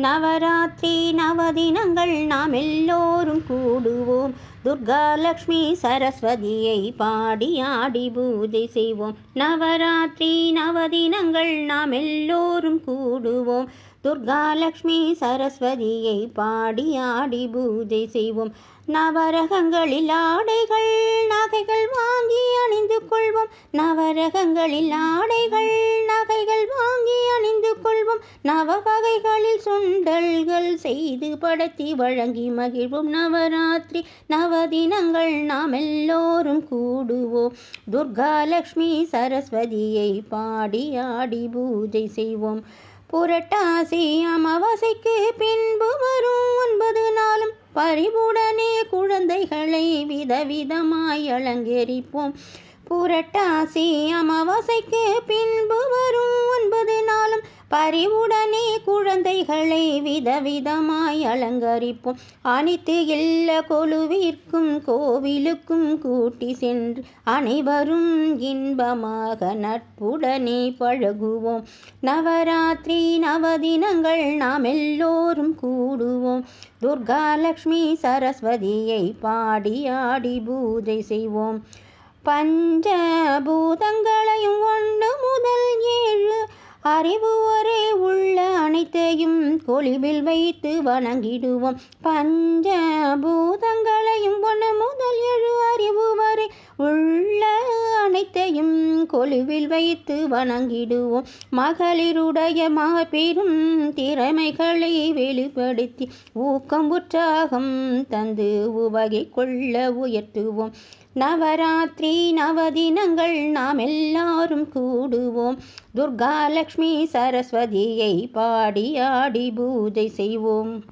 நவராத்திரி நவதினங்கள் நாம் எல்லோரும் கூடுவோம். துர்கா லக்ஷ்மி சரஸ்வதியை பாடி ஆடி பூஜை செய்வோம். நவராத்திரி நவதினங்கள் நாம் எல்லோரும் கூடுவோம். துர்கா லக்ஷ்மி சரஸ்வதியை பாடி ஆடி பூஜை செய்வோம். நவரகங்களில் ஆடைகள் நகைகள் வாங்கி அணிந்து கொள்வோம். நவரகங்களில் ஆடைகள் நகைகள் வாங்கி கொள்வோம். நவ வகைகளில் சுண்டல்கள் செய்து படைத்தி வழங்கி மகிழ்வோம். நவராத்திரி நவதினங்கள் நாம் எல்லோரும் கூடுவோம். துர்கா லக்ஷ்மி சரஸ்வதியை பாடி ஆடி பூஜை செய்வோம். புரட்டாசி அமாவாசைக்கு பின்பு வரும் ஒன்பது நாளும் பரிவுடனே குழந்தைகளை விதவிதமாய் அலங்கரிப்போம். புரட்டாசி அமாவாசைக்கு பின்பு வரும் ஒன்பது பறிவுடனே பரிவுடனே குழந்தைகளை விதவிதமாய் அலங்கரிப்போம். அனைத்து எல்லா கொலுவிற்கும் கோவிலுக்கும் கூட்டி சென்று அனைவரும் இன்பமாக நட்புடனே பழகுவோம். நவராத்திரி நவதினங்கள் நாம் எல்லோரும் கூடுவோம். துர்கா லக்ஷ்மி சரஸ்வதியை பாடி ஆடி பூஜை செய்வோம். பஞ்சபூதங்கள் அறிவு ஒரே உள்ள அனைத்தையும் கொலிவில் வைத்து வணங்கிடுவோம். பஞ்சபூதங்களை கொலுவில் வைத்து வணங்கிடுவோம். மகளிருடைய மாபெரும் திறமைகளை வெளிப்படுத்தி ஊக்கம் உற்சாகம் தந்து உவகை கொள்ள உயர்த்துவோம். நவராத்திரி நவதினங்கள் நாம் எல்லாரும் கூடுவோம். துர்கா லக்ஷ்மி சரஸ்வதியை பாடி ஆடி பூஜை செய்வோம்.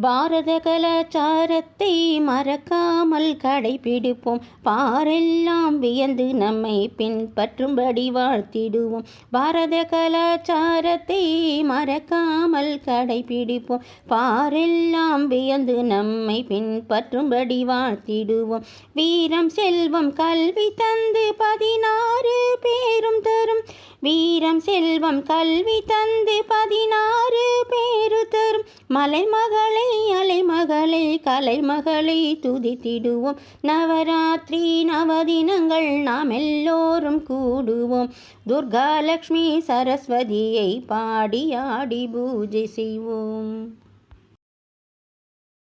பாரத கலாச்சாரத்தை மறக்காமல் கடைபிடிப்போம். பாரெல்லாம் வியந்து நம்மை பின்பற்றும்படி வாழ்த்திடுவோம். பாரத கலாச்சாரத்தை மறக்காமல் கடைபிடிப்போம். பாரெல்லாம் வியந்து நம்மை பின்பற்றும்படி வாழ்த்திடுவோம். வீரம் செல்வம் கல்வி தந்து பதினாறு வீரம் செல்வம் கல்வி தந்து பதினாறு பேரு தரும் மலைமகளை அலைமகளை கலைமகளை துதித்திடுவோம். நவராத்திரி நவதினங்கள் நாம் எல்லோரும் கூடுவோம். துர்கா சரஸ்வதியை பாடி ஆடி பூஜை செய்வோம்.